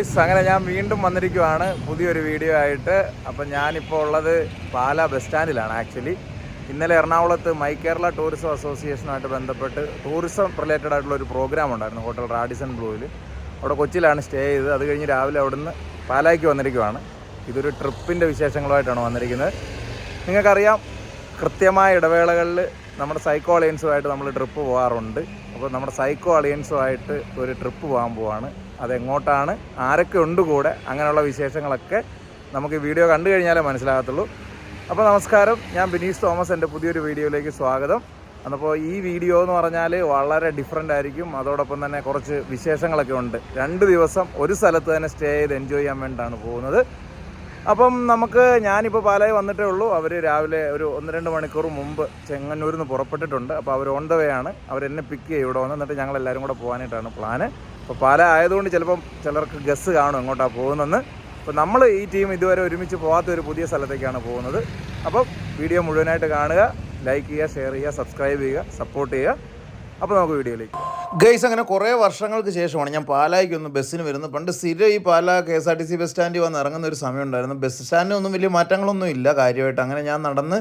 Guys അങ്ങനെ ഞാൻ വീണ്ടും വന്നിരിക്കുവാണ്. പുതിയൊരു വീഡിയോ ആയിട്ട്. അപ്പം ഞാനിപ്പോൾ ഉള്ളത് പാല ബസ് സ്റ്റാൻഡിലാണ് ആക്ച്വലി ഇന്നലെ എറണാകുളത്ത് മൈ കേരള ടൂറിസം അസോസിയേഷനുമായിട്ട് ബന്ധപ്പെട്ട് ടൂറിസം റിലേറ്റഡ് ആയിട്ടുള്ള ഒരു പ്രോഗ്രാം ഉണ്ടായിരുന്നു ഹോട്ടൽ റാഡിസൺ ബ്ലൂവിൽ അവിടെ കൊച്ചിയിലാണ് സ്റ്റേ ചെയ്തത്. അത് കഴിഞ്ഞ് രാവിലെ അവിടുന്ന് പാലായ്ക്ക് വന്നിരിക്കുവാണ്. ഇതൊരു ട്രിപ്പിന്റെ വിശേഷങ്ങളുമായിട്ടാണ് വന്നിരിക്കുന്നത്. നിങ്ങൾക്കറിയാം കൃത്യമായ ഇടവേളകളിൽ നമ്മുടെ സൈക്കോ അലയൻസുമായിട്ട് നമ്മൾ ട്രിപ്പ് പോകാറുണ്ട് അപ്പോൾ നമ്മുടെ സൈക്കോ അലയൻസുമായിട്ട് ഒരു ട്രിപ്പ് പോകാൻ പോവാണ്. അതെങ്ങോട്ടാണ്? ആരൊക്കെ ഉണ്ട് കൂടെ? അങ്ങനെയുള്ള വിശേഷങ്ങളൊക്കെ നമുക്ക് ഈ വീഡിയോ കണ്ടു കഴിഞ്ഞാലേ മനസ്സിലാകത്തുള്ളൂ. അപ്പോൾ നമസ്കാരം. ഞാൻ ബിനീഷ് തോമസ്. എന്റെ പുതിയൊരു വീഡിയോയിലേക്ക് സ്വാഗതം. അപ്പോൾ ഈ വീഡിയോ എന്ന് പറഞ്ഞാൽ വളരെ ഡിഫറെന്റ് ആയിരിക്കും. അതോടൊപ്പം തന്നെ കുറച്ച് വിശേഷങ്ങളൊക്കെ ഉണ്ട്. രണ്ട് ദിവസം ഒരു സ്ഥലത്ത് തന്നെ സ്റ്റേ ചെയ്ത് എൻജോയ് ചെയ്യാൻ വേണ്ടിയിട്ടാണ് പോകുന്നത്. അപ്പം നമുക്ക് ഞാനിപ്പോൾ പാലായി വന്നിട്ടേ ഉള്ളൂ. അവർ രാവിലെ ഒരു ഒന്ന് രണ്ട് മണിക്കൂർ മുമ്പ് ചെങ്ങന്നൂരിൽ നിന്ന് പുറപ്പെട്ടിട്ടുണ്ട്. അപ്പോൾ അവർ ഓൺ വേ ആണ്. അവരെന്നെ പിക്ക് ചെയ്യും ഇവിടെ വന്ന്. എന്നിട്ട് ഞങ്ങൾ എല്ലാവരും കൂടെ പോകാനായിട്ടാണ് പ്ലാന് അപ്പോൾ പാല ആയതുകൊണ്ട് ചിലപ്പം ചിലർക്ക് ഗസ് കാണും എങ്ങോട്ടാണ് പോകുന്നതെന്ന്. അപ്പോൾ നമ്മൾ ഈ ടീം ഇതുവരെ ഒരുമിച്ച് പോകാത്ത ഒരു പുതിയ സ്ഥലത്തേക്കാണ് പോകുന്നത്. അപ്പം വീഡിയോ മുഴുവനായിട്ട് കാണുക ലൈക്ക് ചെയ്യുക ഷെയർ ചെയ്യുക സബ്സ്ക്രൈബ് ചെയ്യുക സപ്പോർട്ട് ചെയ്യുക. അപ്പോൾ നമുക്ക് വീഡിയോയിലേക്ക് ഗൈസ് അങ്ങനെ കുറേ വർഷങ്ങൾക്ക് ശേഷമാണ് ഞാൻ പാലായിക്ക് ഒന്ന് ബസ്സിന് വരുന്നത്. പണ്ട് സ്ഥിരം ഈ Pala K S R T C bus സ്റ്റാൻഡിൽ വന്ന് ഇറങ്ങുന്ന ഒരു സമയം ഉണ്ടായിരുന്നു. ബസ് സ്റ്റാൻഡിനൊന്നും വലിയ മാറ്റങ്ങളൊന്നും ഇല്ല കാര്യമായിട്ട്. അങ്ങനെ ഞാൻ നടന്ന്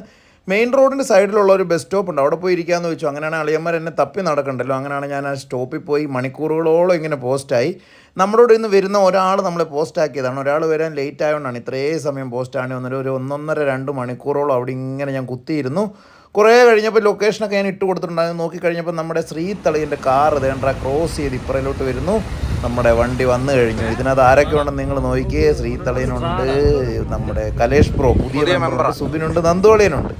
മെയിൻ റോഡിന്റെ സൈഡിലുള്ള ഒരു ബസ് സ്റ്റോപ്പ് ഉണ്ട്. അവിടെ പോയി ഇരിക്കാമെന്ന് വെച്ചു. അങ്ങനെയാണ് അളിയന്മാർ എന്നെ തപ്പി നടക്കണ്ടല്ലോ. അങ്ങനെയാണ് ഞാൻ ആ സ്റ്റോപ്പിൽ പോയി മണിക്കൂറുകളോളം ഇങ്ങനെ പോസ്റ്റായി നമ്മളോട് ഇന്ന് വരുന്ന ഒരാൾ നമ്മളെ പോസ്റ്റാക്കിയതാണ് ഒരാൾ വരാൻ ലേറ്റ് ആയതുകൊണ്ടാണ് ഇത്രയും സമയം പോസ്റ്റാണ് വന്നിട്ട് ഒരു ഒന്നൊന്നര രണ്ട് മണിക്കൂറോളം അവിടെ ഇങ്ങനെ ഞാൻ കുത്തിയിരുന്നു. കുറേ കഴിഞ്ഞപ്പോൾ ലൊക്കേഷനൊക്കെ ഞാൻ ഇട്ട് കൊടുത്തിട്ടുണ്ടായിരുന്നു നോക്കിക്കഴിഞ്ഞപ്പോൾ നമ്മുടെ ശ്രീതളിന്റെ കാർ ഇതേണ്ട ക്രോസ് ചെയ്ത് ഇപ്പുറയിലോട്ട് വരുന്നു. നമ്മുടെ വണ്ടി വന്നു കഴിഞ്ഞു. ഇതിനകത്ത് ആരൊക്കെ ഉണ്ടെന്ന് നിങ്ങൾ നോക്കിയേ? ശ്രീതളിയനുണ്ട് നമ്മുടെ കലേഷ് പ്രോ പുതിയ മെമ്പർ സുബിനുണ്ട് നന്ദോളിയനുണ്ട്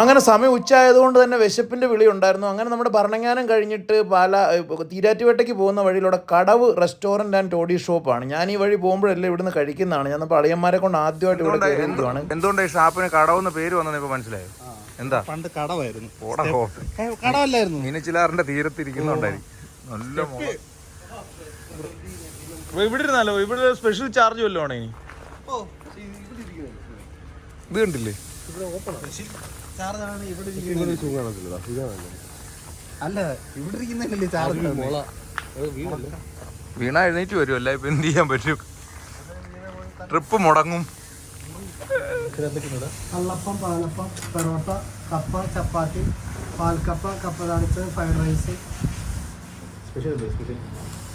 അങ്ങനെ സമയം ഉച്ചയായതുകൊണ്ട് തന്നെ വിശപ്പിന്റെ വിളി ഉണ്ടായിരുന്നു. അങ്ങനെ നമ്മുടെ ഭരണങ്ങാനം കഴിഞ്ഞിട്ട് പാല തീരാറ്റുപേട്ടയ്ക്ക് പോകുന്ന വഴിയിലൂടെ കടവ് റെസ്റ്റോറന്റ് ആൻഡ് ടോഡി ഷോപ്പാണ്. ഞാൻ ഈ വഴി പോകുമ്പോഴല്ലേ ഇവിടുന്ന് കഴിക്കുന്നതാണ്. ഞാൻ അപ്പോൾ അളിയന്മാരെ കൊണ്ട് ആദ്യമായിട്ട് ഇവിടെ കയറിയതുമാണ് എന്തുകൊണ്ട് ഈ ഷാപ്പിന് കടവെന്ന് പേര് വന്നത് ഇപ്പോൾ മനസ്സിലായി? എന്താ? പണ്ട് കടവായിരുന്നു. കടവല്ലായിരുന്നു. മീനച്ചിലാറിന്റെ തീരത്തിരിക്കുന്നുണ്ടായിരിക്കും. നല്ല ഇവിടെ ഇരുന്നാലോ? ഇവിടെ സ്പെഷ്യൽ ചാർജ് വല്ലതും ആണോ ഇനി? ഇത് കണ്ടില്ലേ? ചാർജാണ് ഇവിടെ അല്ല ഇവിടെ ഇരിക്കുന്നല്ലേ ചാർജ്? വീണ. എഴുന്നേറ്റ് വരുമല്ല ഇപ്പൊ എന്ത് ചെയ്യാൻ പറ്റും? ട്രിപ്പ് മുടങ്ങും. കള്ളപ്പം പാലപ്പം പെറോട്ട കപ്പ ചപ്പാത്തി പാൽക്കപ്പ കപ്പ താളിച്ചത് ഫ്രൈഡ് റൈസ്.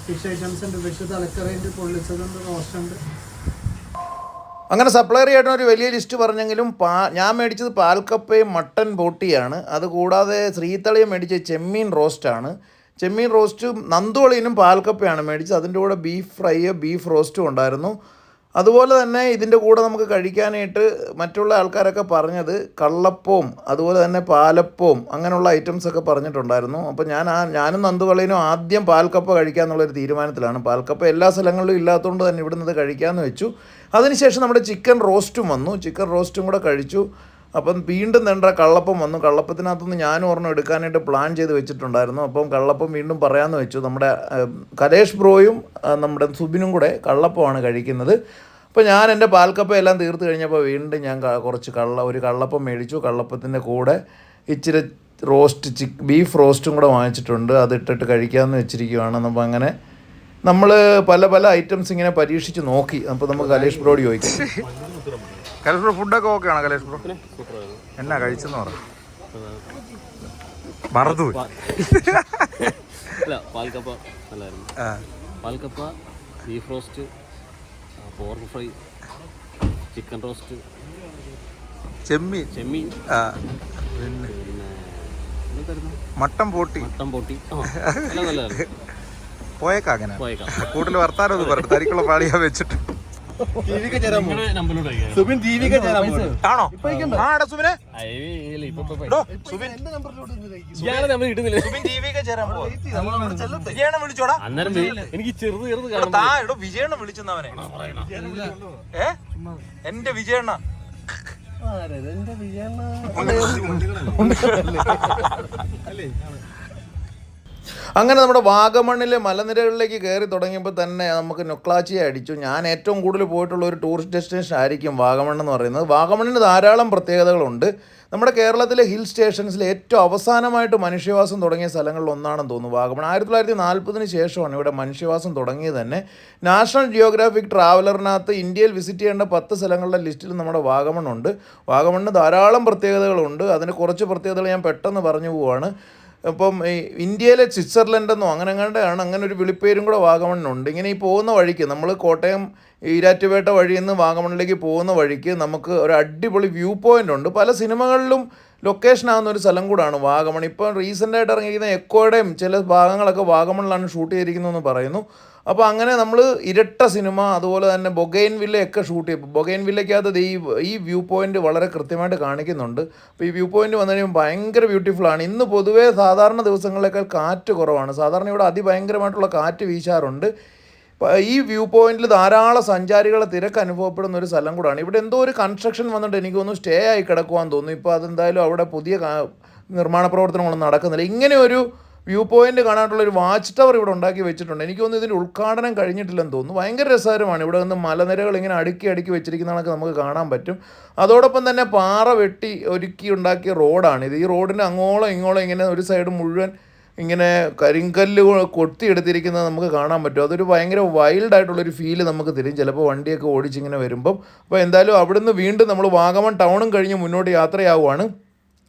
ഫിഷ് ഐറ്റംസ് ഉണ്ട് ഫിഷ് തലക്കറി ഉണ്ട് പൊള്ളിച്ചതുണ്ട് റോസ്റ്റ് ഉണ്ട്. അങ്ങനെ സപ്ലയർ ചേട്ടൻ ഒരു വലിയ ലിസ്റ്റ് പറഞ്ഞെങ്കിലും പാ ഞാൻ മേടിച്ചത് പാൽക്കപ്പയും മട്ടൻ ബോട്ടിയാണ്. അതുകൂടാതെ ശ്രീതളിയും മേടിച്ച ചെമ്മീൻ റോസ്റ്റാണ്. ചെമ്മീൻ റോസ്റ്റും നന്ദുവളിനും പാൽക്കപ്പയാണ് മേടിച്ചത്. അതിന്റെ കൂടെ ബീഫ് ഫ്രൈ ബീഫ് റോസ്റ്റും ഉണ്ടായിരുന്നു. അതുപോലെ തന്നെ ഇതിന്റെ കൂടെ നമുക്ക് കഴിക്കാനായിട്ട് മറ്റുള്ള ആൾക്കാരൊക്കെ പറഞ്ഞത് കള്ളപ്പവും അതുപോലെ തന്നെ പാലപ്പവും അങ്ങനെയുള്ള ഐറ്റംസൊക്കെ പറഞ്ഞിട്ടുണ്ടായിരുന്നു. അപ്പോൾ ഞാൻ ആ ഞാനും നന്ദുവളിനും ആദ്യം പാൽക്കപ്പ കഴിക്കാമെന്നുള്ളൊരു തീരുമാനത്തിലാണ്. പാൽക്കപ്പ എല്ലാ സ്ഥലങ്ങളിലും ഇല്ലാത്തതുകൊണ്ട് തന്നെ ഇവിടുന്ന് ഇത് കഴിക്കാമെന്ന് വെച്ചു. അതിനുശേഷം നമ്മുടെ ചിക്കൻ റോസ്റ്റും വന്നു. ചിക്കൻ റോസ്റ്റും കൂടെ കഴിച്ചു. അപ്പം വീണ്ടും നേണ്ട കള്ളപ്പം വന്നു. കള്ളപ്പത്തിനകത്തുനിന്ന് ഞാനും ഒരെണ്ണം എടുക്കാനായിട്ട് പ്ലാൻ ചെയ്ത് വെച്ചിട്ടുണ്ടായിരുന്നു. അപ്പം കള്ളപ്പം വീണ്ടും പറയാമെന്ന് വെച്ചു. നമ്മുടെ കലേഷ് ബ്രോയും നമ്മുടെ സുബിനും കൂടെ കള്ളപ്പമാണ് കഴിക്കുന്നത്. അപ്പോൾ ഞാൻ എന്റെ പാൽക്കപ്പം എല്ലാം തീർത്ത് കഴിഞ്ഞപ്പോൾ വീണ്ടും ഞാൻ കുറച്ച് കള്ള ഒരു കള്ളപ്പം മേടിച്ചു. കള്ളപ്പത്തിന്റെ കൂടെ ഇച്ചിരി റോസ്റ്റ് ചിക്ക് ബീഫ് റോസ്റ്റും കൂടെ വാങ്ങിച്ചിട്ടുണ്ട്. അതിട്ടിട്ട് കഴിക്കാമെന്ന് വെച്ചിരിക്കുകയാണ് അപ്പോൾ അങ്ങനെ നമ്മൾ പല പല ഐറ്റംസ് ഇങ്ങനെ പരീക്ഷിച്ച് നോക്കി. അപ്പോൾ നമുക്ക് കലേഷ് ബ്രോഡ് ചോദിക്കാം. കലേഷ് ബ്രോ ഫുഡൊക്കെ ഓക്കെ ആണോ കലേഷ് ബ്രോ? എന്നാ കഴിച്ചെന്ന് പറ. മറന്നു പാൽക്കപ്പ നല്ലായിരുന്നു. പാൽക്കപ്പ beef roast pork fry chicken roast ചെമ്മീൻ. ചെമ്മീൻ. ആ, പിന്നെ മട്ടൻ പോട്ടി. മട്ടൻ പൊട്ടി. നല്ല നല്ലതായിരുന്നു പോയേക്കാ അങ്ങനെ. പോയേക്കാം. കൂടുതൽ വർത്താനം ഒന്നും പറഞ്ഞു തരിക്കുള്ള പാടിയാ വെച്ചിട്ട്. സുബിൻ ആണോ? ആടാ സുബിനെ. വിജയണ്ണ വിളിച്ചോടാ. അന്നേരം എനിക്ക് ചെറുത് ചെറുത് കാണാൻ താ എടോ വിജയണ്ണ വിളിച്ചെന്നവനെ. ഏ? എന്റെ വിജയണ്ണ അങ്ങനെ നമ്മുടെ വാഗമണ്ണിലെ മലനിരകളിലേക്ക് കയറി തുടങ്ങിയപ്പോൾ തന്നെ നമുക്ക് നൊക്ലാച്ചിയെ അടിച്ചു. ഞാൻ ഏറ്റവും കൂടുതൽ പോയിട്ടുള്ള ഒരു ടൂറിസ്റ്റ് ഡെസ്റ്റിനേഷൻ ആയിരിക്കും വാഗമൺ എന്ന് പറയുന്നത്. വാഗമണ്ണിന് ധാരാളം പ്രത്യേകതകളുണ്ട്. നമ്മുടെ കേരളത്തിലെ ഹിൽ സ്റ്റേഷൻസിൽ ഏറ്റവും അവസാനമായിട്ട് മനുഷ്യവാസം തുടങ്ങിയ സ്ഥലങ്ങളിൽ ഒന്നാണെന്ന് തോന്നുന്നു വാഗമൺ ആയിരത്തി തൊള്ളായിരത്തി നാൽപ്പതിന് ശേഷമാണ് ഇവിടെ മനുഷ്യവാസം തുടങ്ങിയത് തന്നെ. നാഷണൽ ജിയോഗ്രാഫിക് ട്രാവലറിനകത്ത് ഇന്ത്യയിൽ വിസിറ്റ് ചെയ്യേണ്ട പത്ത് സ്ഥലങ്ങളുടെ ലിസ്റ്റിൽ നമ്മുടെ വാഗമൺ ഉണ്ട് വാഗമണ്ണിന് ധാരാളം പ്രത്യേകതകളുണ്ട്. അതിന് കുറച്ച് പ്രത്യേകതകൾ ഞാൻ പെട്ടെന്ന് പറഞ്ഞു പോവാണ്. അപ്പം ഈ ഇന്ത്യയിലെ സ്വിറ്റ്സർലൻഡ് എന്നോ അങ്ങനെ അങ്ങാണ്ടാണ് അങ്ങനെ ഒരു വിളിപ്പേരും കൂടെ വാഗമണ്ണുണ്ട് ഇങ്ങനെ ഈ പോകുന്ന വഴിക്ക് നമ്മൾ കോട്ടയം ഈരാറ്റുപേട്ട വഴിയിൽ നിന്ന് വാഗമണ്ണിലേക്ക് പോകുന്ന വഴിക്ക് നമുക്ക് ഒരു അടിപൊളി വ്യൂ പോയിന്റ് ഉണ്ട്. പല സിനിമകളിലും ലൊക്കേഷൻ ആകുന്ന ഒരു സ്ഥലം കൂടാണ് വാഗമൺ. ഇപ്പം റീസെന്റായിട്ട് ഇറങ്ങിയിരിക്കുന്ന എക്കോയുടെയും ചില ഭാഗങ്ങളൊക്കെ വാഗമണിലാണ് ഷൂട്ട് ചെയ്തിരിക്കുന്നതെന്ന് പറയുന്നു. അപ്പോൾ അങ്ങനെ നമ്മൾ ഇരട്ട സിനിമ അതുപോലെ തന്നെ ബൊഗൈൻ വില്ലയൊക്കെ ഷൂട്ട് ചെയ്യും. ബൊഗൈൻ വില്ലയ്ക്കകത്ത് ഈ ഈ വ്യൂ പോയിന്റ് വളരെ കൃത്യമായിട്ട് കാണിക്കുന്നുണ്ട്. അപ്പോൾ ഈ വ്യൂ പോയിന്റ് വന്നു കഴിയുമ്പോൾ ഭയങ്കര ബ്യൂട്ടിഫുള്ളാണ് ഇന്ന് പൊതുവേ സാധാരണ ദിവസങ്ങളേക്കാൾ കാറ്റ് കുറവാണ്. സാധാരണ ഇവിടെ അതിഭയങ്കരമായിട്ടുള്ള കാറ്റ് വീശാറുണ്ട്. ഈ വ്യൂ പോയിന്റിൽ ധാരാളം സഞ്ചാരികളെ തിരക്ക് അനുഭവപ്പെടുന്ന ഒരു സ്ഥലം കൂടാണ്. ഇവിടെ എന്തോ ഒരു കൺസ്ട്രക്ഷൻ വന്നിട്ട് എനിക്ക് തോന്നുന്നു സ്റ്റേ ആയി കിടക്കുവാൻ തോന്നുന്നു. ഇപ്പോൾ അതെന്തായാലും അവിടെ പുതിയ നിർമ്മാണ പ്രവർത്തനങ്ങളൊന്നും നടക്കുന്നില്ല. ഇങ്ങനെ ഒരു വ്യൂ പോയിന്റ് കാണാനുള്ള ഒരു വാച്ച് ടവർ ഇവിടെ ഉണ്ടാക്കി വെച്ചിട്ടുണ്ട്. എനിക്ക് തോന്നുന്നു ഇതിന്റെ ഉദ്ഘാടനം കഴിഞ്ഞിട്ടില്ലെന്ന് തോന്നുന്നു. ഭയങ്കര രസകരമാണ്. ഇവിടെ നിന്ന് മലനിരകൾ ഇങ്ങനെ അടുക്കി അടുക്കി വെച്ചിരിക്കുന്ന കണക്ക് നമുക്ക് കാണാൻ പറ്റും. അതോടൊപ്പം തന്നെ പാറ വെട്ടി ഒരുക്കി ഉണ്ടാക്കിയ റോഡാണ് ഇത്. ഈ റോഡിന് അങ്ങോളം ഇങ്ങോളം ഇങ്ങനെ ഒരു സൈഡ് മുഴുവൻ ഇങ്ങനെ കരിങ്കല്ല് കൊത്തിയെടുത്തിരിക്കുന്നത് നമുക്ക് കാണാൻ പറ്റും. അതൊരു ഭയങ്കര വൈൽഡായിട്ടുള്ളൊരു ഫീൽ നമുക്ക് തരും. ചിലപ്പോൾ വണ്ടിയൊക്കെ ഓടിച്ചിങ്ങനെ വരുമ്പം. അപ്പോൾ എന്തായാലും അവിടുന്ന് വീണ്ടും നമ്മൾ വാഗമൺ ടൗണും കഴിഞ്ഞ് മുന്നോട്ട് യാത്രയാവുകയാണ്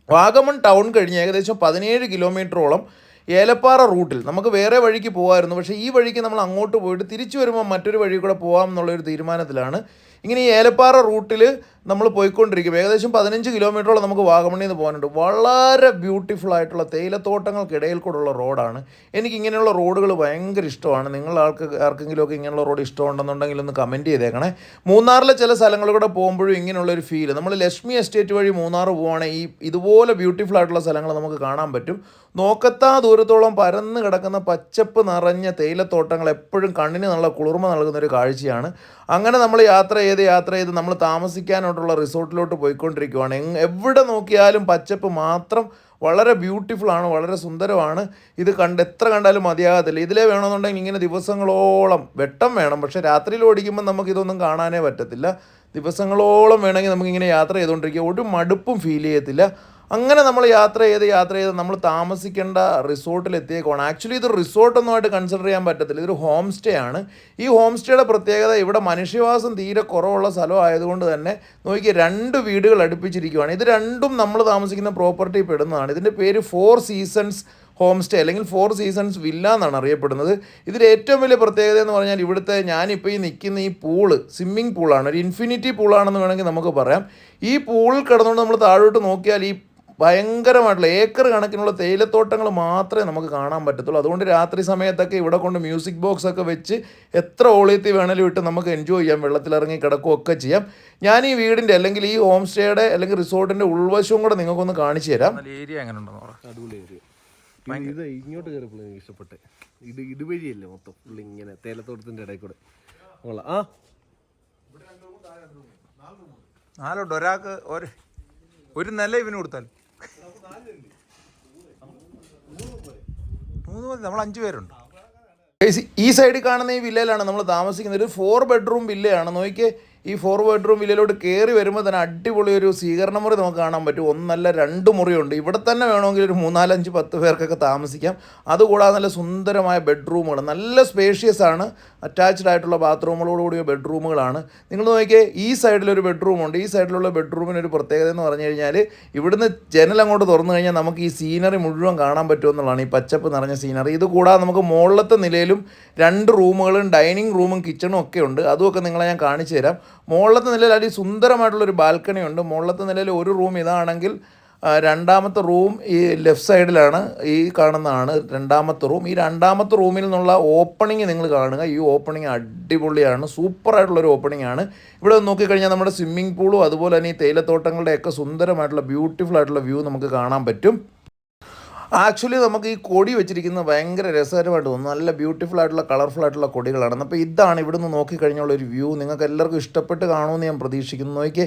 വാഗമൺ ടൗൺ കഴിഞ്ഞ് ഏകദേശം പതിനേഴ് കിലോമീറ്ററോളം ഏലപ്പാറ റൂട്ടിൽ. നമുക്ക് വേറെ വഴിക്ക് പോകാമായിരുന്നു പക്ഷേ ഈ വഴിക്ക് നമ്മൾ അങ്ങോട്ട് പോയിട്ട് തിരിച്ചു വരുമ്പോൾ മറ്റൊരു വഴി കൂടെ പോകാം എന്നുള്ളൊരു തീരുമാനത്തിലാണ് ഇങ്ങനെ ഈ ഏലപ്പാറ റൂട്ടിൽ നമ്മൾ പോയിക്കൊണ്ടിരിക്കും. ഏകദേശം പതിനഞ്ച് കിലോമീറ്ററോളം നമുക്ക് വാഗമണ്ണിൽ നിന്ന് പോകാനുണ്ട്. വളരെ ബ്യൂട്ടിഫുൾ ആയിട്ടുള്ള തേയിലത്തോട്ടങ്ങൾക്കിടയിൽ കൂടെയുള്ള റോഡാണ്. എനിക്ക് ഇങ്ങനെയുള്ള റോഡുകൾ ഭയങ്കര ഇഷ്ടമാണ്. നിങ്ങൾ ആൾക്ക് ആർക്കെങ്കിലുമൊക്കെ ഇങ്ങനെയുള്ള റോഡ് ഇഷ്ടമുണ്ടെന്നുണ്ടെങ്കിൽ ഒന്ന് കമന്റ് ചെയ്തേക്കണേ. മൂന്നാറിലെ ചില സ്ഥലങ്ങളിലൂടെ പോകുമ്പോഴും ഇങ്ങനെയുള്ളൊരു ഫീൽ നമ്മൾ ലക്ഷ്മി എസ്റ്റേറ്റ് വഴി മൂന്നാർ പോവുകയാണെങ്കിൽ ഈ ഇതുപോലെ ബ്യൂട്ടിഫുൾ ആയിട്ടുള്ള സ്ഥലങ്ങൾ നമുക്ക് കാണാൻ പറ്റും. നോക്കത്താ ദൂരത്തോളം പരന്ന് കിടക്കുന്ന പച്ചപ്പ് നിറഞ്ഞ തേയിലത്തോട്ടങ്ങൾ എപ്പോഴും കണ്ണിന് നല്ല കുളിർമ നൽകുന്ന ഒരു കാഴ്ചയാണ്. അങ്ങനെ നമ്മൾ യാത്ര ചെയ്ത് യാത്ര ചെയ്ത് നമ്മൾ താമസിക്കാനായിട്ടുള്ള റിസോർട്ടിലോട്ട് പോയിക്കൊണ്ടിരിക്കുകയാണ് എവിടെ നോക്കിയാലും പച്ചപ്പ് മാത്രം വളരെ ബ്യൂട്ടിഫുൾ ആണ് വളരെ സുന്ദരമാണ്. ഇത് കണ്ട് എത്ര കണ്ടാലും മതിയാകത്തില്ല. ഇതിലേ വേണമെന്നുണ്ടെങ്കിൽ ഇങ്ങനെ ദിവസങ്ങളോളം വെട്ടം വേണം. പക്ഷേ രാത്രിയിൽ ഓടിക്കുമ്പോൾ നമുക്ക് ഇതൊന്നും കാണാനേ പറ്റത്തില്ല. ദിവസങ്ങളോളം വേണമെങ്കിൽ നമുക്കിങ്ങനെ യാത്ര ചെയ്തുകൊണ്ടിരിക്കുക ഒരു മടുപ്പും ഫീൽ ചെയ്യത്തില്ല. അങ്ങനെ നമ്മൾ യാത്ര ചെയ്ത് യാത്ര ചെയ്ത് നമ്മൾ താമസിക്കേണ്ട റിസോർട്ടിൽ ആക്ച്വലി ഇത് റിസോർട്ടൊന്നുമായിട്ട് കൺസിഡർ ചെയ്യാൻ പറ്റത്തില്ല. ഇതൊരു ഹോം സ്റ്റേ ആണ് ഈ ഹോം സ്റ്റേയുടെ പ്രത്യേകത ഇവിടെ മനുഷ്യവാസം തീരെ കുറവുള്ള സ്ഥലമായതുകൊണ്ട് തന്നെ നോക്കി രണ്ട് വീടുകൾ അടുപ്പിച്ചിരിക്കുവാണ്. ഇത് രണ്ടും നമ്മൾ താമസിക്കുന്ന പ്രോപ്പർട്ടി പെടുന്നതാണ്. ഇതിന്റെ പേര് ഫോർ സീസൺസ് ഹോം സ്റ്റേ അല്ലെങ്കിൽ ഫോർ സീസൺസ് വില്ല എന്നാണ് അറിയപ്പെടുന്നത്. ഇതിൽ ഏറ്റവും വലിയ പ്രത്യേകത എന്ന് പറഞ്ഞാൽ ഇവിടുത്തെ ഞാനിപ്പോൾ ഈ നിൽക്കുന്ന ഈ പൂൾ സ്വിമ്മിംഗ് പൂളാണ് ഒരു ഇൻഫിനിറ്റി പൂളാണെന്ന് വേണമെങ്കിൽ നമുക്ക് പറയാം. ഈ പൂളിൽ കിടന്നുകൊണ്ട് നമ്മൾ താഴോട്ട് നോക്കിയാൽ ഈ ഭയങ്കരമായിട്ടുള്ള ഏക്കർ കണക്കിനുള്ള തേയിലത്തോട്ടങ്ങൾ മാത്രമേ നമുക്ക് കാണാൻ പറ്റത്തുള്ളൂ. അതുകൊണ്ട് രാത്രി സമയത്തൊക്കെ ഇവിടെ കൊണ്ട് മ്യൂസിക് ബോക്സ് ഒക്കെ വെച്ച് എത്ര ഓളിയത്തി വേണേലും ഇട്ട് നമുക്ക് എൻജോയ് ചെയ്യാം. വെള്ളത്തിലിറങ്ങി കിടക്കുകയൊക്കെ ചെയ്യാം. ഞാൻ ഈ വീടിന്റെ അല്ലെങ്കിൽ ഈ ഹോം സ്റ്റേയുടെ അല്ലെങ്കിൽ റിസോർട്ടിന്റെ ഉൾവശവും കൂടെ നിങ്ങൾക്കൊന്ന് കാണിച്ചു തരാം. ഏരിയ എങ്ങനെ ഉണ്ടെന്ന് പറയാം അടിപൊളി ഏരിയ ഇത് ഇങ്ങോട്ട് കയറിയപ്പോൾ എനിക്ക് ഇഷ്ടപ്പെട്ടെ. ഇത് ഇതുവഴിയല്ലേ മൊത്തം? ഇങ്ങനെ തേയിലത്തോട്ടത്തിന്റെ ഇടയിൽ കൂടെ. ആ. നാലുണ്ട്. ഒരാൾക്ക് ഒരു ഒരു നില ഇവന് കൊടുത്താൽ മൂന്ന് മതി നമ്മൾ അഞ്ച് പേരുണ്ട് ഈ സൈഡിൽ കാണുന്ന ഈ വില്ലയിലാണ് നമ്മൾ താമസിക്കുന്നത്. ഒരു ഫോർ ബെഡ്റൂം വില്ലയാണ് നോക്കിയേ ഈ ഫോർ ബെഡ്റൂം വില്ലയിലോട്ട് കയറി വരുമ്പോൾ തന്നെ അടിപൊളി ഒരു സ്വീകരണ മുറി നമുക്ക് കാണാൻ പറ്റും. ഒന്നല്ല രണ്ട് മുറിയുണ്ട്. ഇവിടെ തന്നെ വേണമെങ്കിൽ ഒരു മൂന്നാലഞ്ച് പത്ത് പേർക്കൊക്കെ താമസിക്കാം. അതുകൂടാതെ നല്ല സുന്ദരമായ ബെഡ്റൂമുകൾ നല്ല സ്പേഷ്യസ് ആണ്. അറ്റാച്ച്ഡ് ആയിട്ടുള്ള ബാത്റൂമുകളോടുകൂടിയ ബെഡ്റൂമുകളാണ് നിങ്ങൾ നോക്കിയേ ഈ സൈഡിലൊരു ബെഡ്റൂമുണ്ട് ഈ സൈഡിലുള്ള ബെഡ്റൂമിന് ഒരു പ്രത്യേകത എന്ന് പറഞ്ഞു കഴിഞ്ഞാൽ ഇവിടുന്ന് ജനൽ അങ്ങോട്ട് തുറന്നു കഴിഞ്ഞാൽ നമുക്ക് ഈ സീനറി മുഴുവൻ കാണാൻ പറ്റുമെന്നുള്ളതാണ് ഈ പച്ചപ്പ് നിറഞ്ഞ സീനറി ഇത് കൂടാതെ നമുക്ക് മുകളിലത്തെ നിലയിലും രണ്ട് റൂമുകളും ഡൈനിങ് റൂമും കിച്ചണും ഒക്കെ ഉണ്ട്. അതുമൊക്കെ നിങ്ങളെ ഞാൻ കാണിച്ചു തരാം. മുകളിലത്തെ നിലയിൽ അടി സുന്ദരമായിട്ടുള്ളൊരു ബാൽക്കണി ഉണ്ട്. മുകളിലത്തെ നിലയിൽ ഒരു റൂം ഇതാണെങ്കിൽ രണ്ടാമത്തെ റൂം ഈ ലെഫ്റ്റ് സൈഡിലാണ് ഈ കാണുന്നതാണ് രണ്ടാമത്തെ റൂം. ഈ രണ്ടാമത്തെ റൂമിൽ നിന്നുള്ള ഓപ്പണിങ് നിങ്ങൾ കാണുക. ഈ ഓപ്പണിങ് അടിപൊളിയാണ്. സൂപ്പറായിട്ടുള്ളൊരു ഓപ്പണിംഗ് ആണ് ഇവിടെ നോക്കിക്കഴിഞ്ഞാൽ നമ്മുടെ സ്വിമ്മിംഗ് പൂളും അതുപോലെ തന്നെ ഈ തേയിലത്തോട്ടങ്ങളുടെയൊക്കെ സുന്ദരമായിട്ടുള്ള ബ്യൂട്ടിഫുൾ ആയിട്ടുള്ള വ്യൂ നമുക്ക് കാണാൻ പറ്റും. ആക്ച്വലി നമുക്ക് ഈ കൊടി വെച്ചിരിക്കുന്നത് ഭയങ്കര രസകരമായിട്ട് തോന്നുന്നു. നല്ല ബ്യൂട്ടിഫുൾ ആയിട്ടുള്ള കളർഫുൾ ആയിട്ടുള്ള കൊടികളാണ്. അപ്പോൾ ഇതാണ് ഇവിടുന്ന് നോക്കിക്കഴിഞ്ഞുള്ള ഒരു വ്യൂ നിങ്ങൾക്ക് എല്ലാവർക്കും ഇഷ്ടപ്പെട്ട് കാണുമെന്ന് ഞാൻ പ്രതീക്ഷിക്കുന്നു. നോക്കി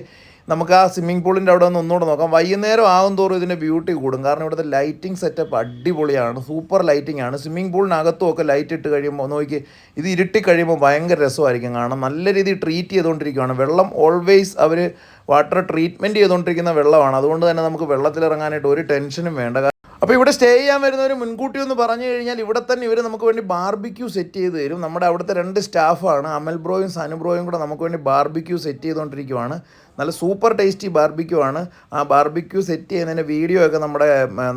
നമുക്ക് ആ സ്വിമ്മിംഗ് പൂളിന്റെ അവിടെ നിന്ന് ഒന്നുകൂടെ നോക്കാം. വൈകുന്നേരം ആകും തോറും ഇതിന്റെ ബ്യൂട്ടി കൂടും. കാരണം ഇവിടുത്തെ ലൈറ്റിംഗ് സെറ്റപ്പ് അടിപൊളിയാണ്. സൂപ്പർ ലൈറ്റിംഗ് ആണ്. സ്വിമ്മിംഗ് പൂളിനകത്തും ഒക്കെ ലൈറ്റ് ഇട്ട് കഴിയുമ്പോൾ നോക്കി ഇത് ഇരുട്ടി കഴിയുമ്പോൾ ഭയങ്കര രസമായിരിക്കും കാണാം നല്ല രീതിയിൽ ട്രീറ്റ് ചെയ്തുകൊണ്ടിരിക്കുകയാണ് വെള്ളം ഓൾവേസ് അവർ വാട്ടർ ട്രീറ്റ്മെന്റ് ചെയ്തുകൊണ്ടിരിക്കുന്ന വെള്ളമാണ്. അതുകൊണ്ട് തന്നെ നമുക്ക് വെള്ളത്തിലിറങ്ങാനായിട്ട് ഒരു ടെൻഷനും വേണ്ട. അപ്പോൾ ഇവിടെ സ്റ്റേ ചെയ്യാൻ വരുന്നവർ മുൻകൂട്ടി ഒന്ന് പറഞ്ഞു കഴിഞ്ഞാൽ ഇവിടെ തന്നെ ഇവർ നമുക്ക് വേണ്ടി ബാർബിക്യൂ സെറ്റ് ചെയ്ത് തരും. നമ്മുടെ അവിടുത്തെ രണ്ട് സ്റ്റാഫാണ് അമൽ ബ്രോയും സനു ബ്രോയും കൂടെ നമുക്ക് വേണ്ടി ബാർബിക്യൂ സെറ്റ് ചെയ്തുകൊണ്ടിരിക്കുവാണ്. നല്ല സൂപ്പർ ടേസ്റ്റി ബാർബിക്യൂ ആണ്. ആ ബാർബിക്യൂ സെറ്റ് ചെയ്യുന്നതിന്റെ വീഡിയോ ഒക്കെ നമ്മുടെ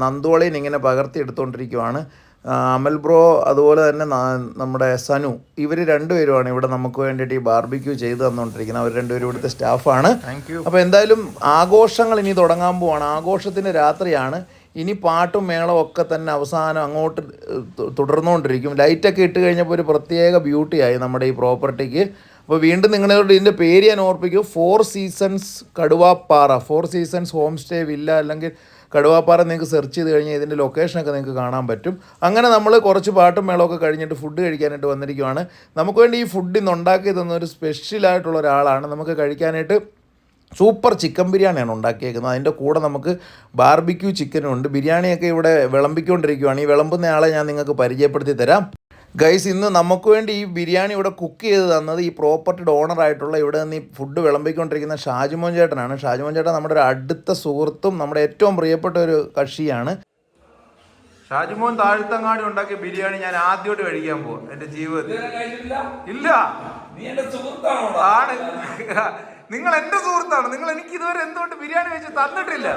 നന്ദോളയിൽ ഇങ്ങനെ പകർത്തി എടുത്തുകൊണ്ടിരിക്കുവാണ്. അമൽ ബ്രോ അതുപോലെ തന്നെ നമ്മുടെ സനു ഇവർ രണ്ടുപേരുമാണ് ഇവിടെ നമുക്ക് വേണ്ടിയിട്ട് ഈ ബാർബിക്യൂ ചെയ്ത് തന്നുകൊണ്ടിരിക്കുന്നത് അവർ രണ്ടുപേരും ഇവിടുത്തെ സ്റ്റാഫാണ് അപ്പോൾ എന്തായാലും ആഘോഷങ്ങൾ ഇനി തുടങ്ങാൻ പോവാണ്. ആഘോഷത്തിന്റെ രാത്രിയാണ്. ഇനി പാട്ടും മേളവും ഒക്കെ തന്നെ അവസാനം അങ്ങോട്ട് തുടർന്നുകൊണ്ടിരിക്കും. ലൈറ്റൊക്കെ ഇട്ട് കഴിഞ്ഞപ്പോൾ ഒരു പ്രത്യേക ബ്യൂട്ടിയായി നമ്മുടെ ഈ പ്രോപ്പർട്ടിക്ക് അപ്പോൾ വീണ്ടും നിങ്ങളോട് ഇതിന്റെ പേര് ഞാൻ ഓർപ്പിക്കും. Four Seasons Kaduvappara. Four Seasons home stay villa അല്ലെങ്കിൽ കടുവാപ്പാറ നിങ്ങൾക്ക് സെർച്ച് ചെയ്ത് കഴിഞ്ഞാൽ ഇതിന്റെ ലൊക്കേഷനൊക്കെ നിങ്ങൾക്ക് കാണാൻ പറ്റും. അങ്ങനെ നമ്മൾ കുറച്ച് പാട്ടും മേളമൊക്കെ കഴിഞ്ഞിട്ട് ഫുഡ് കഴിക്കാനായിട്ട് വന്നിരിക്കുവാണ്. നമുക്ക് വേണ്ടി ഈ ഫുഡ് ഇന്ന് ഉണ്ടാക്കി തന്ന ഒരു സ്പെഷ്യലായിട്ടുള്ള ഒരാളാണ്. നമുക്ക് കഴിക്കാനായിട്ട് സൂപ്പർ ചിക്കൻ ബിരിയാണിയാണ് ഉണ്ടാക്കിയേക്കുന്നത്. അതിന്റെ കൂടെ നമുക്ക് ബാർബിക്യൂ ചിക്കനും ഉണ്ട്. ബിരിയാണിയൊക്കെ ഇവിടെ വിളമ്പിക്കൊണ്ടിരിക്കുകയാണ് ഈ വിളമ്പുന്ന ആളെ ഞാൻ നിങ്ങൾക്ക് പരിചയപ്പെടുത്തി തരാം. ഗൈസ് ഇന്ന് നമുക്ക് വേണ്ടി ഈ ബിരിയാണി ഇവിടെ കുക്ക് ചെയ്ത് തന്നത് ഈ പ്രോപ്പർട്ടിയുടെ ഓണറായിട്ടുള്ള ഇവിടെ നിന്ന് ഈ ഫുഡ് വിളമ്പിക്കൊണ്ടിരിക്കുന്ന ഷാജുമോൻ ചേട്ടനാണ്. ഷാജുമോൻ ചേട്ടൻ നമ്മുടെ ഒരു അടുത്ത സുഹൃത്തും നമ്മുടെ ഏറ്റവും പ്രിയപ്പെട്ട ഒരു കക്ഷിയാണ്. ഷാജുമോൻ താഴ്ത്തങ്ങാടി ഉണ്ടാക്കിയ ബിരിയാണി ഞാൻ ആദ്യമായിട്ട് കഴിക്കാൻ പോകും എന്റെ ജീവിതത്തിൽ. ഇല്ല. ആണ്. നിങ്ങൾ എന്റെ സുഹൃത്താണ്. നിങ്ങൾ എനിക്ക് ഇതുവരെ എന്തുകൊണ്ട് ബിരിയാണി വെച്ച് തന്നിട്ടില്ല?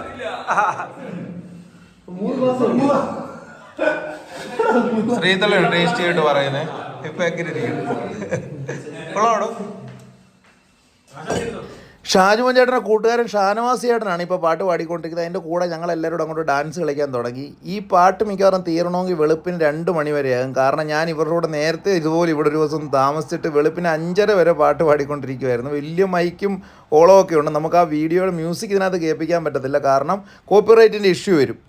ശ്രീതലാണ് ടേസ്റ്റി ആയിട്ട് പറയുന്നേ. ഇപ്പൊ എങ്ങനെ ഇരിക്കും? കൊള്ളാടോ ഷാജുമോൻ ചേട്ടന്റെ കൂട്ടുകാരൻ ഷാനവാസി ചേട്ടനാണ് ഇപ്പോൾ പാട്ട് പാടിക്കൊണ്ടിരിക്കുന്നത്. അതിന്റെ കൂടെ ഞങ്ങൾ എല്ലാവരും അങ്ങോട്ട് ഡാൻസ് കളിക്കാൻ തുടങ്ങി. ഈ പാട്ട് മിക്കവാറും തീരണമെങ്കിൽ വെളുപ്പിന് രണ്ട് മണി വരെയാകും. കാരണം ഞാൻ ഇവരുടെ കൂടെ നേരത്തെ ഇതുപോലെ ഇവിടെ ഒരു ദിവസം താമസിച്ചിട്ട് വെളുപ്പിന് അഞ്ചര വരെ പാട്ട് പാടിക്കൊണ്ടിരിക്കുമായിരുന്നു വലിയ മൈക്കും ഓളമൊക്കെ ഉണ്ട്. നമുക്ക് ആ വീഡിയോയുടെ മ്യൂസിക് ഇതിനകത്ത് കേൾപ്പിക്കാൻ പറ്റത്തില്ല. കാരണം കോപ്പിറൈറ്റിന്റെ ഇഷ്യൂ വരും.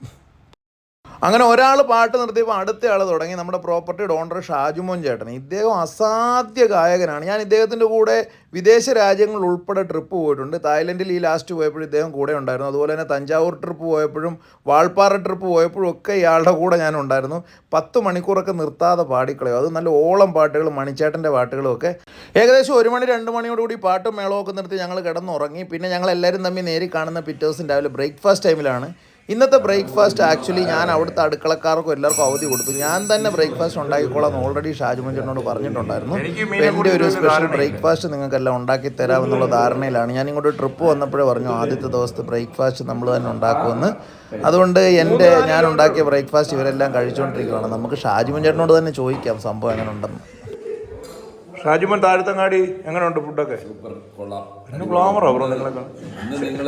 അങ്ങനെ ഒരാൾ പാട്ട് നിർത്തിയപ്പോൾ അടുത്ത ആൾ തുടങ്ങി നമ്മുടെ പ്രോപ്പർട്ടിയുടെ ഓണർ ഷാജുമോൻ ചേട്ടൻ. ഇദ്ദേഹം അസാധ്യ ഗായകനാണ്. ഞാൻ ഇദ്ദേഹത്തിന്റെ കൂടെ വിദേശ രാജ്യങ്ങൾ ഉൾപ്പെടെ ട്രിപ്പ് പോയിട്ടുണ്ട്. തായ്ലൻഡിൽ ഈ ലാസ്റ്റ് പോയപ്പോഴും ഇദ്ദേഹം കൂടെ ഉണ്ടായിരുന്നു. അതുപോലെ തന്നെ തഞ്ചാവൂർ ട്രിപ്പ് പോയപ്പോഴും വാൾപ്പാറ ട്രിപ്പ് പോയപ്പോഴും ഒക്കെ ഇയാളുടെ കൂടെ ഞാൻ ഉണ്ടായിരുന്നു. പത്ത് മണിക്കൂറൊക്കെ നിർത്താതെ പാടിക്കളയോ. അത് നല്ല ഓളം പാട്ടുകളും മണിച്ചേട്ടന്റെ പാട്ടുകളും ഒക്കെ. ഏകദേശം ഒരു മണി രണ്ട് മണിയോടുകൂടി പാട്ടും മേളവും ഒക്കെ നിർത്തി ഞങ്ങൾ കിടന്നുറങ്ങി. പിന്നെ ഞങ്ങൾ എല്ലാവരും തമ്മിൽ നേരി കാണുന്ന പിറ്റേ ദിവസം രാവിലെ ബ്രേക്ക്ഫാസ്റ്റ് ടൈമിലാണ് ഇന്നത്തെ ബ്രേക്ക്ഫാസ്റ്റ് ആക്ച്വലി ഞാൻ അവിടുത്തെ അടുക്കളക്കാർക്കും എല്ലാവർക്കും അവധി കൊടുത്തു. ഞാൻ തന്നെ ബ്രേക്ക്ഫാസ്റ്റ് ഉണ്ടാക്കിക്കോളാം എന്ന് ഓൾറെഡി ഷാജുമഞ്ചനോട് പറഞ്ഞിട്ടുണ്ടായിരുന്നു. എന്റെ ഒരു സ്പെഷ്യൽ ബ്രേക്ക്ഫാസ്റ്റ് നിങ്ങൾക്കെല്ലാം ഉണ്ടാക്കി തരാമെന്നുള്ള ധാരണയിലാണ്. ഞാൻ ഇങ്ങോട്ട് ട്രിപ്പ് വന്നപ്പോഴേ പറഞ്ഞു ആദ്യത്തെ ദിവസത്തെ ബ്രേക്ക്ഫാസ്റ്റ് നമ്മൾ തന്നെ ഉണ്ടാക്കുമെന്ന്. അതുകൊണ്ട് എന്റെ ഞാൻ ഉണ്ടാക്കിയ ബ്രേക്ക്ഫാസ്റ്റ് ഇവരെല്ലാം കഴിച്ചുകൊണ്ടിരിക്കുകയാണ്. നമുക്ക് ഷാജുമഞ്ചനോട് തന്നെ ചോദിക്കാം സംഭവം എങ്ങനെ ഉണ്ടെന്ന് ഷാജുമൻ താഴ്ത്തങ്ങാടി എങ്ങനെയുണ്ട് ഫുഡൊക്കെ സൂപ്പർ കൊള്ളാം. ഗ്ലാമറോ ബ്രോ നിങ്ങളൊക്കെ. നിങ്ങൾ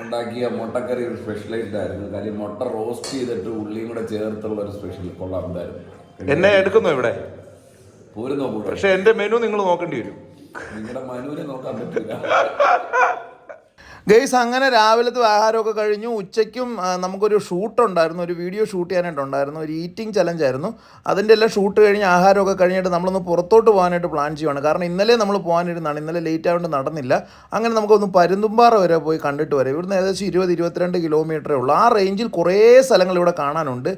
ഉണ്ടാക്കിയ മുട്ടക്കറി ഒരു സ്പെഷ്യലൈസ്ഡ് ആയിരുന്നു. കാര്യം മുട്ട റോസ്റ്റ് ചെയ്തിട്ട് ഉള്ളിയും കൂടെ ചേർത്തുള്ള ഒരു സ്പെഷ്യൽ കൊള്ളാം എന്തായിരുന്നു എന്നെ എടുക്കുന്നു ഇവിടെ. പോരും നോക്കൂ പക്ഷെ എന്റെ മെനു നിങ്ങൾ നോക്കേണ്ടി വരും. നിങ്ങളുടെ മനുവിനെ നോക്കാൻ പറ്റില്ല ഗൈസ് അങ്ങനെ രാവിലത്തെ ആഹാരമൊക്കെ കഴിഞ്ഞു. ഉച്ചയ്ക്കും നമുക്കൊരു ഷൂട്ട് ഉണ്ടായിരുന്നു ഒരു വീഡിയോ ഷൂട്ട് ചെയ്യാനായിട്ടുണ്ടായിരുന്നു. ഒരു ഈറ്റിംഗ് ചലഞ്ച് ആയിരുന്നു. അതിന്റെ എല്ലാം ഷൂട്ട് കഴിഞ്ഞ് ആഹാരമൊക്കെ കഴിഞ്ഞിട്ട് നമ്മളൊന്ന് പുറത്തോട്ട് പോകാനായിട്ട് പ്ലാൻ ചെയ്യുകയാണ് കാരണം ഇന്നലെ നമ്മൾ പോകാനിരുന്നാണ്. ഇന്നലെ ലേറ്റ് ആയതുകൊണ്ട് നടന്നില്ല. അങ്ങനെ നമുക്കൊന്ന് പരുന്തുംപാറ വരെ പോയി കണ്ടിട്ട് വരാം. ഇവിടുന്ന് ഏകദേശം ഇരുപത് ഇരുപത്തിരണ്ട് കിലോമീറ്ററേ ഉള്ളൂ. ആ റേഞ്ചിൽ കുറേ സ്ഥലങ്ങൾ ഇവിടെ കാണാനുണ്ട്.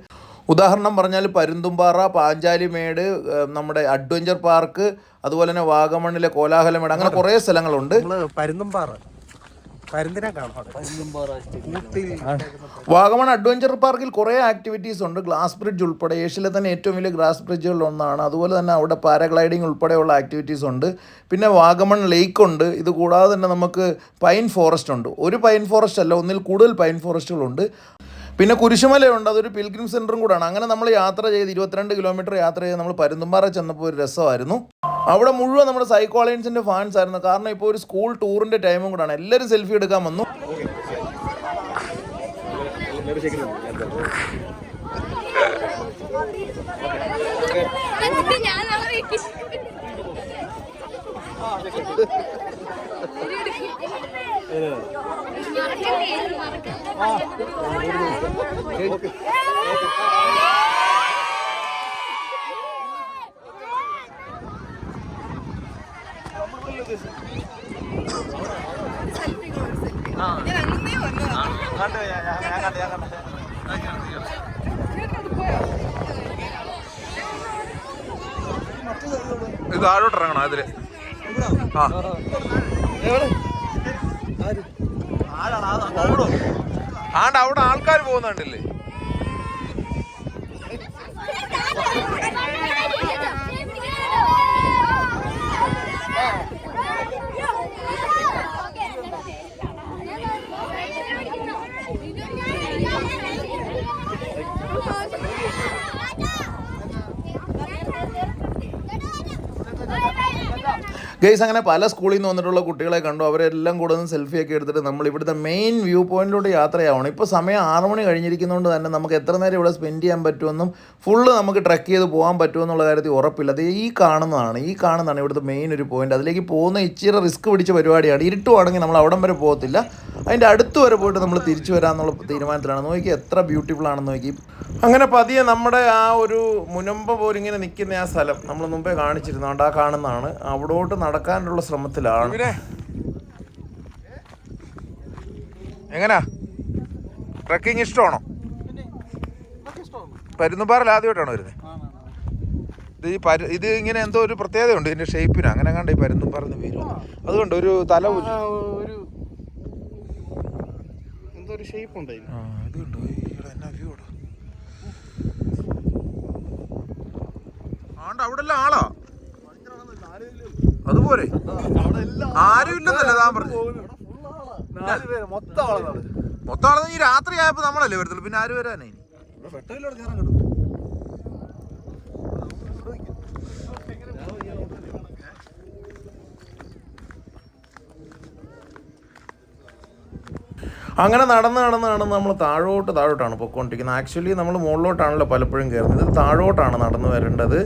ഉദാഹരണം പറഞ്ഞാൽ പരുന്തുംപാറ പാഞ്ചാലിമേട് നമ്മുടെ അഡ്വഞ്ചർ പാർക്ക് അതുപോലെ തന്നെ വാഗമണ്ണിലെ കോലാഹലമേട് അങ്ങനെ കുറേ സ്ഥലങ്ങളുണ്ട്. പരുന്തുംപാറ. വാഗമൺ അഡ്വഞ്ചർ പാർക്കിൽ കുറേ ആക്ടിവിറ്റീസ് ഉണ്ട്. ഗ്ലാസ് ബ്രിഡ്ജ് ഉൾപ്പെടെ ഏഷ്യയിലെ തന്നെ ഏറ്റവും വലിയ ഗ്ലാസ് ബ്രിഡ്ജുകളിൽ ഒന്നാണ്. അതുപോലെ തന്നെ അവിടെ പാരാഗ്ലൈഡിംഗ് ഉൾപ്പെടെയുള്ള ആക്ടിവിറ്റീസ് ഉണ്ട്. പിന്നെ വാഗമൺ ലേക്ക് ഉണ്ട്. ഇത് കൂടാതെ തന്നെ നമുക്ക് പൈൻ ഫോറസ്റ്റ് ഉണ്ട്. ഒരു പൈൻ ഫോറസ്റ്റ് അല്ല ഒന്നിൽ കൂടുതൽ പൈൻ ഫോറസ്റ്റുകളുണ്ട് പിന്നെ കുരിശുമലയുണ്ട്. അതൊരു പിൽഗ്രിം സെന്ററും കൂടാണ്. അങ്ങനെ നമ്മൾ യാത്ര ചെയ്ത് ഇരുപത്തിരണ്ട് കിലോമീറ്റർ യാത്ര ചെയ്ത് നമ്മൾ പരുന്തുംപാറ ചെന്നപ്പോൾ ഒരു രസമായിരുന്നു. അവിടെ മുഴുവൻ നമ്മുടെ സൈക്കോളയൻസിന്റെ ഫാൻസ് ആയിരുന്നു. കാരണം ഇപ്പോൾ ഒരു സ്കൂൾ ടൂറിന്റെ ടൈമും കൂടാണ് എല്ലാവരും സെൽഫി എടുക്കാൻ വന്നു. എന്നിട്ട് ഞാൻ അവരെ മറക്കല്ലേ മറക്കല്ലേ ഇത് താഴോട്ട് ഇറങ്ങണം അതിൽ ആ ആണ്ട് അവിടെ ആൾക്കാർ പോകുന്നുണ്ടല്ലേ ഗൈസ് അങ്ങനെ പല സ്കൂളിൽ നിന്ന് വന്നിട്ടുള്ള കുട്ടികളെ കണ്ടു. അവരെല്ലാം കൂടെ ഒന്ന് സെൽഫിയൊക്കെ എടുത്തിട്ട് നമ്മൾ ഇവിടുത്തെ മെയിൻ വ്യൂ പോയിന്റിലൂടെ യാത്രയാവണം. ഇപ്പോൾ സമയം ആറ് മണി കഴിഞ്ഞിരിക്കുന്നതുകൊണ്ട് തന്നെ നമുക്ക് എത്ര നേരം ഇവിടെ സ്പെൻഡ് ചെയ്യാൻ പറ്റുമെന്നും ഫുള്ള് നമുക്ക് ട്രക്ക് ചെയ്ത് പോകാൻ പറ്റുമെന്നുള്ള കാര്യത്തിൽ ഉറപ്പില്ല. അത് ഈ കാണുന്നതാണ് ഈ കാണുന്നതാണ് ഇവിടുത്തെ മെയിൻ ഒരു പോയിന്റ് അതിലേക്ക് പോകുന്ന ഇച്ചിരി റിസ്ക് പിടിച്ച പരിപാടിയാണ്. ഇരുട്ടുവാണെങ്കിൽ നമ്മൾ അവിടം വരെ പോകത്തില്ല. അതിന്റെ അടുത്ത് വരെ പോയിട്ട് നമ്മൾ തിരിച്ചു വരാമെന്നുള്ള തീരുമാനത്തിലാണ്. നോക്കി എത്ര ബ്യൂട്ടിഫുൾ ആണെന്ന് നോക്കി. അങ്ങനെ പതിയെ നമ്മുടെ ആ ഒരു മുനമ്പ പോലിങ്ങനെ നിൽക്കുന്ന ആ സ്ഥലം നമ്മൾ മുമ്പേ കാണിച്ചിരുന്നു. അതുകൊണ്ട് ആ കാണുന്നതാണ്. അവിടോട്ട് നടക്കാനുള്ള ശ്രമത്തിലാണ്. എങ്ങനാ? ട്രക്കിംഗ് ഇഷ്ടമാണോ? പരുന്നുപാറൽ ആദ്യമായിട്ടാണോ വരുന്നത് ഇത് ഈ പരു ഇത് ഇങ്ങനെ എന്തോ ഒരു പ്രത്യേകതയുണ്ട് ഇതിന്റെ ഷേപ്പിന് അങ്ങനെ കണ്ട ഈ പരുന്നുപാറന്ന് പേര് അതുകൊണ്ട് ഒരു തല ഒരു ഒരു ഷേപ്പ് ഉണ്ട് എന്നാ വ്യൂ ഇവിടെ ആണ്ട് അവിടെ എല്ലാം ആളാ. അതുപോലെ. ആരും ഇല്ലെന്നല്ല താൻ പറഞ്ഞു. മൊത്തം ആളാണ് മൊത്തം ആളെ ഈ രാത്രി ആയപ്പോ നമ്മളല്ലേ വരത്തുള്ളൂ പിന്നെ ആര് വരാനായി ഇനി? പെട്ടെന്നോട് കയറാൻ കിട്ടും. അങ്ങനെ നടന്ന് നടന്ന് നടന്ന് നമ്മൾ താഴോട്ട് താഴോട്ടാണ് പൊയ്ക്കൊണ്ടിരിക്കുന്നത് ആക്ച്വലി നമ്മൾ മുകളിലോട്ടാണല്ലോ പലപ്പോഴും കയറുന്നത്. ഇത് താഴോട്ടാണ് നടന്നു വരേണ്ടത്.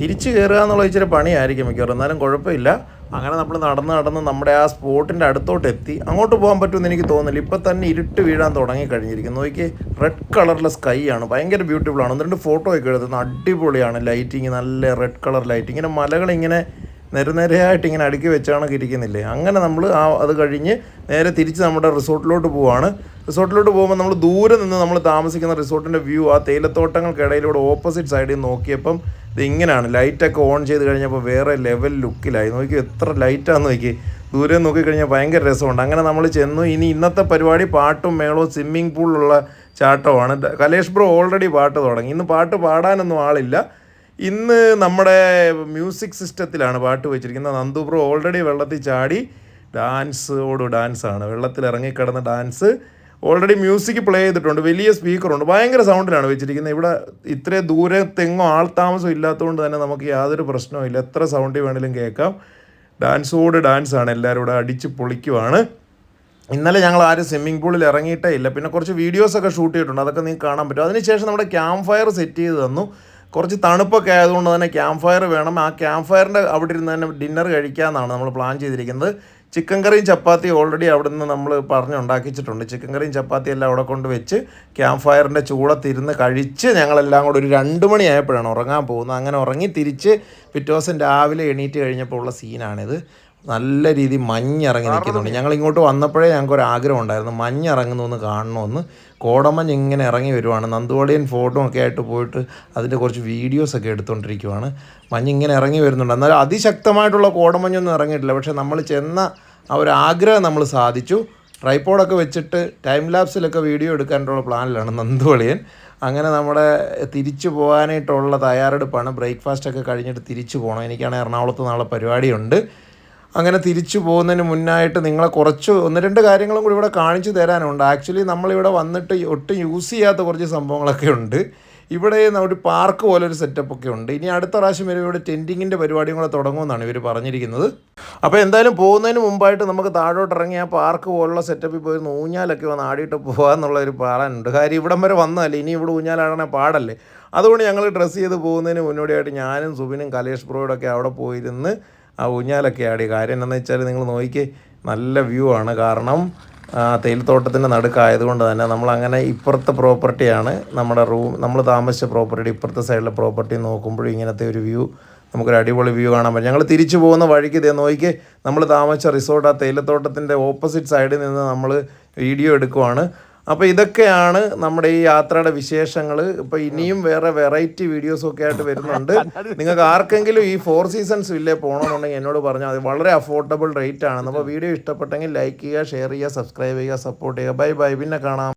തിരിച്ച് കയറുക എന്നുള്ള ഇച്ചിരി പണിയായിരിക്കും മിക്കവാറും. എന്നാലും കുഴപ്പമില്ല. അങ്ങനെ നമ്മൾ നടന്ന് നടന്ന് നമ്മുടെ ആ സ്പോട്ടിന്റെ അടുത്തോട്ട് എത്തി അങ്ങോട്ട് പോകാൻ പറ്റുമെന്ന് എനിക്ക് തോന്നുന്നില്ല. ഇപ്പം തന്നെ ഇരുട്ട് വീഴാൻ തുടങ്ങി കഴിഞ്ഞിരിക്കുന്നു നോക്കി റെഡ് കളറിലെ സ്കൈ ആണ്. ഭയങ്കര ബ്യൂട്ടിഫുൾ ആണ്. ഒന്ന് രണ്ട് ഫോട്ടോ ഒക്കെ എടുത്തുന്നത് അടിപൊളിയാണ്. ലൈറ്റിങ് നല്ല റെഡ് കളർ ലൈറ്റിങ് ഇങ്ങനെ മലകളിങ്ങനെ നിരനിരയായിട്ട് ഇങ്ങനെ അടുക്കി വെച്ചാണ് ഇരിക്കുന്നില്ലേ? അങ്ങനെ നമ്മൾ ആ അത് കഴിഞ്ഞ് നേരെ തിരിച്ച് നമ്മുടെ റിസോർട്ടിലോട്ട് പോവാണ്. റിസോർട്ടിലോട്ട് പോകുമ്പോൾ നമ്മൾ ദൂരെ നിന്ന് നമ്മൾ താമസിക്കുന്ന റിസോർട്ടിന്റെ വ്യൂ ആ തേയിലത്തോട്ടങ്ങൾക്കിടയിലൂടെ ഓപ്പോസിറ്റ് സൈഡിൽ നോക്കിയപ്പം ഇത് ഇങ്ങനെയാണ് ലൈറ്റൊക്കെ ഓൺ ചെയ്ത് കഴിഞ്ഞപ്പോൾ വേറെ ലെവൽ ലുക്കിലായി നോക്കി എത്ര ലൈറ്റാന്ന് നോക്കി ദൂരെ നോക്കിക്കഴിഞ്ഞാൽ ഭയങ്കര രസമുണ്ട്. അങ്ങനെ നമ്മൾ ചെന്നു. ഇനി ഇന്നത്തെ പരിപാടി പാട്ടും മേളവും സ്വിമ്മിംഗ് പൂളിലുള്ള ചാട്ടമാണ്. കലേഷ് ബ്രോ ഓൾറെഡി പാട്ട് തുടങ്ങി. ഇന്ന് പാട്ട് പാടാനൊന്നും ആളില്ല. ഇന്ന് നമ്മുടെ മ്യൂസിക് സിസ്റ്റത്തിലാണ് പാട്ട് വെച്ചിരിക്കുന്നത്. നന്ദു ഓൾറെഡി വെള്ളത്തിൽ ചാടി ഡാൻസോട് ഡാൻസാണ് വെള്ളത്തിൽ ഇറങ്ങിക്കിടന്ന ഡാൻസ് ഓൾറെഡി മ്യൂസിക് പ്ലേ ചെയ്തിട്ടുണ്ട്. വലിയ സ്പീക്കറുണ്ട് ഭയങ്കര സൗണ്ടിലാണ് വെച്ചിരിക്കുന്നത്. ഇവിടെ ഇത്രയും ദൂരത്തെങ്ങോ ആൾ താമസം ഇല്ലാത്തതുകൊണ്ട് തന്നെ നമുക്ക് യാതൊരു പ്രശ്നവും ഇല്ല. എത്ര സൗണ്ടിൽ വേണമെങ്കിലും കേൾക്കാം. ഡാൻസോട് ഡാൻസാണ് എല്ലാവരും ഇവിടെ അടിച്ച് പൊളിക്കുവാണ്. ഇന്നലെ ഞങ്ങൾ ആരും സ്വിമ്മിംഗ് പൂളിൽ ഇറങ്ങിയിട്ടേ ഇല്ല. പിന്നെ കുറച്ച് വീഡിയോസൊക്കെ ഷൂട്ട് ചെയ്തിട്ടുണ്ട്. അതൊക്കെ നിങ്ങൾക്ക് കാണാൻ പറ്റും. അതിനുശേഷം നമ്മുടെ ക്യാമ്പ് ഫയർ സെറ്റ് ചെയ്ത് തന്നു. കുറച്ച് തണുപ്പൊക്കെ ആയതുകൊണ്ട് തന്നെ ക്യാമ്പ് ഫയർ വേണം. ആ ക്യാമ്പ് ഫയറിന്റെ അവിടെ ഇരുന്ന് തന്നെ ഡിന്നർ കഴിക്കാമെന്നാണ് നമ്മൾ പ്ലാൻ ചെയ്തിരിക്കുന്നത്. ചിക്കൻ കറിയും ചപ്പാത്തിയും ഓൾറെഡി അവിടെ നിന്ന് നമ്മൾ പറഞ്ഞുണ്ടാക്കിച്ചിട്ടുണ്ട് ചിക്കൻ കറിയും ചപ്പാത്തി എല്ലാം അവിടെ കൊണ്ട് വെച്ച് ക്യാമ്പ് ഫയറിന്റെ ചൂടത്തിരുന്ന് കഴിച്ച് ഞങ്ങളെല്ലാം കൂടെ ഒരു രണ്ട് മണിയായപ്പോഴാണ് ഉറങ്ങാൻ പോകുന്നത്. അങ്ങനെ ഉറങ്ങി തിരിച്ച് പിറ്റേ ദിവസം രാവിലെ എണീറ്റ് കഴിഞ്ഞപ്പോൾ ഉള്ള സീനാണിത് നല്ല രീതി മഞ്ഞിറങ്ങി നിൽക്കുന്നുണ്ട്. ഞങ്ങൾ ഇങ്ങോട്ട് വന്നപ്പോഴേ ഞങ്ങൾക്ക് ഒരു ആഗ്രഹം ഉണ്ടായിരുന്നു. മഞ്ഞിറങ്ങുന്നു എന്ന് കാണണമെന്ന്. കോടമഞ്ഞ് ഇങ്ങനെ ഇറങ്ങി വരുവാണ്. നന്ദുവാളിയൻ ഫോട്ടോ ഒക്കെ ആയിട്ട് പോയിട്ട് അതിന്റെ കുറച്ച് വീഡിയോസൊക്കെ എടുത്തുകൊണ്ടിരിക്കുവാണ്. മഞ്ഞ് ഇങ്ങനെ ഇറങ്ങി വരുന്നുണ്ട്. എന്നാൽ അതിശക്തമായിട്ടുള്ള കോടമഞ്ഞൊന്നും ഇറങ്ങിയിട്ടില്ല. പക്ഷേ നമ്മൾ ചെന്ന ആ ഒരു ആഗ്രഹം നമ്മൾ സാധിച്ചു. ട്രൈപ്പോഡൊക്കെ വെച്ചിട്ട് ടൈം ലാപ്സിലൊക്കെ വീഡിയോ എടുക്കാനുള്ള പ്ലാനിലാണ് നന്ദുവളിയൻ അങ്ങനെ നമ്മുടെ തിരിച്ചു പോകാനായിട്ടുള്ള തയ്യാറെടുപ്പാണ്. ബ്രേക്ക്ഫാസ്റ്റ് ഒക്കെ കഴിഞ്ഞിട്ട് തിരിച്ചു പോകണം. എനിക്കാണെങ്കിൽ എറണാകുളത്ത് നാളെ പരിപാടിയുണ്ട്. അങ്ങനെ തിരിച്ചു പോകുന്നതിന് മുന്നായിട്ട് നിങ്ങളെ കുറച്ച് ഒന്ന് രണ്ട് കാര്യങ്ങളും കൂടി ഇവിടെ കാണിച്ചു തരാനുണ്ട്. ആക്ച്വലി നമ്മളിവിടെ വന്നിട്ട് ഒട്ടും യൂസ് ചെയ്യാത്ത കുറച്ച് സംഭവങ്ങളൊക്കെ ഉണ്ട്. ഇവിടെ ഒരു പാർക്ക് പോലെ ഒരു സെറ്റപ്പ് ഒക്കെ ഉണ്ട്. ഇനി അടുത്ത പ്രാവശ്യം വരെ ഇവിടെ ടെന്റിങ്ങിന്റെ പരിപാടിയും കൂടെ തുടങ്ങുമെന്നാണ് ഇവർ പറഞ്ഞിരിക്കുന്നത്. അപ്പോൾ എന്തായാലും പോകുന്നതിന് മുമ്പായിട്ട് നമുക്ക് താഴോട്ട് ഇറങ്ങി ആ പാർക്ക് പോലുള്ള സെറ്റപ്പിൽ പോയി ഊഞ്ഞാലൊക്കെ വന്ന് ആടിയിട്ട് പോകാമെന്നുള്ള ഒരു കാര്യം ഇവിടം വരെ വന്നതല്ലേ? ഇനി ഇവിടെ ഊഞ്ഞാലാടണേ പാടല്ലേ? അതുകൊണ്ട് ഞങ്ങൾ ഡ്രസ്സ് ചെയ്ത് പോകുന്നതിന് മുന്നോടിയായിട്ട് ഞാനും സുബിനും കലേഷ് ബ്രോയോടൊക്കെ അവിടെ പോയിരുന്ന് ആ ഊഞ്ഞാലൊക്കെ ആടി. കാര്യം എന്താണെന്ന് വെച്ചാൽ നിങ്ങൾ നോക്കി നല്ല വ്യൂ ആണ്. കാരണം തേയിലത്തോട്ടത്തിന്റെ നടുക്കായതുകൊണ്ട് തന്നെ നമ്മളങ്ങനെ ഇപ്പുറത്തെ പ്രോപ്പർട്ടിയാണ് നമ്മുടെ റൂം നമ്മൾ താമസിച്ച പ്രോപ്പർട്ടി ഇപ്പുറത്തെ സൈഡിലെ പ്രോപ്പർട്ടി നോക്കുമ്പോഴും ഇങ്ങനത്തെ ഒരു വ്യൂ നമുക്കൊരു അടിപൊളി വ്യൂ കാണാൻ പറ്റും. ഞങ്ങൾ തിരിച്ചു പോകുന്ന വഴിക്ക് ഇതേ നോക്കി നമ്മൾ താമസിച്ച റിസോർട്ട് ആ തേയിലത്തോട്ടത്തിന്റെ ഓപ്പോസിറ്റ് സൈഡിൽ നിന്ന് നമ്മൾ വീഡിയോ എടുക്കുവാണ്. അപ്പോൾ ഇതൊക്കെയാണ് നമ്മുടെ ഈ യാത്രയുടെ വിശേഷങ്ങൾ ഇപ്പോൾ ഇനിയും വേറെ വെറൈറ്റി വീഡിയോസൊക്കെ ആയിട്ട് വരുന്നുണ്ട്. നിങ്ങൾക്ക് ആർക്കെങ്കിലും ഈ ഫോർ സീസൺസ് വില്ലേ പോകണമെന്നുണ്ടെങ്കിൽ എന്നോട് പറഞ്ഞാൽ അത് വളരെ അഫോർഡബിൾ റേറ്റ് ആണ് അപ്പോൾ വീഡിയോ ഇഷ്ടപ്പെട്ടെങ്കിൽ ലൈക്ക് ചെയ്യുക ഷെയർ ചെയ്യുക സബ്സ്ക്രൈബ് ചെയ്യുക സപ്പോർട്ട് ചെയ്യുക. Bye bye. പിന്നെ കാണാം.